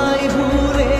তোমায় ভুলে